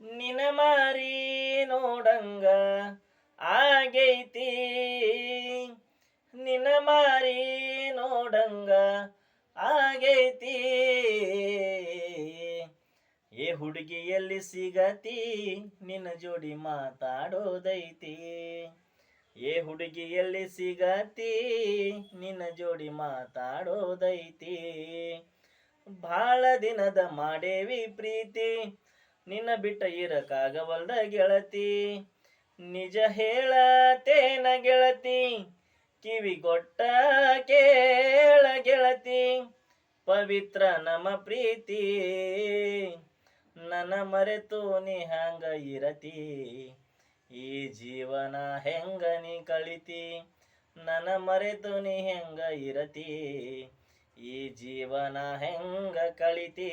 ನಿನ ಮಾರಿ ನೋಡಂಗ ಆಗೈತಿ. ನಿನ ಮಾರಿ ನೋಡಂಗ ಆಗೈತಿ. ಏ ಹುಡುಗಿ ಎಲ್ಲಿ ಸಿಗತಿ, ನಿನ್ನ ಜೋಡಿ ಮಾತಾಡೋದೈತಿ. ಏ ಹುಡುಗಿ ಎಲ್ಲಿ ಸಿಗತಿ, ನಿನ್ನ ಜೋಡಿ ಮಾತಾಡೋದೈತಿ. ಭಾಳ ದಿನದ ಮಾಡೇವಿ ಪ್ರೀತಿ ನಿನ್ನ ಬಿಟ್ಟ ಇರಕಾಗವಲ್ದ ಗೆಳತಿ. ನಿಜ ಹೇಳತೇನ ಗೆಳತಿ. ಕಿವಿಗೊಟ್ಟ ಕೇಳ ಗೆಳತಿ. ಪವಿತ್ರ ನಮ್ಮ ಪ್ರೀತಿ. ನನ್ನ ಮರೆತು ನೀ ಹಂಗ ಇರತಿ. ಈ ಜೀವನ ಹೆಂಗ ನೀ ಕಳಿತಿ. ನನ್ನ ಮರೆತು ನೀ ಹೆಂಗ ಇರತಿ. ಈ ಜೀವನ ಹೆಂಗ ಕಳಿತಿ.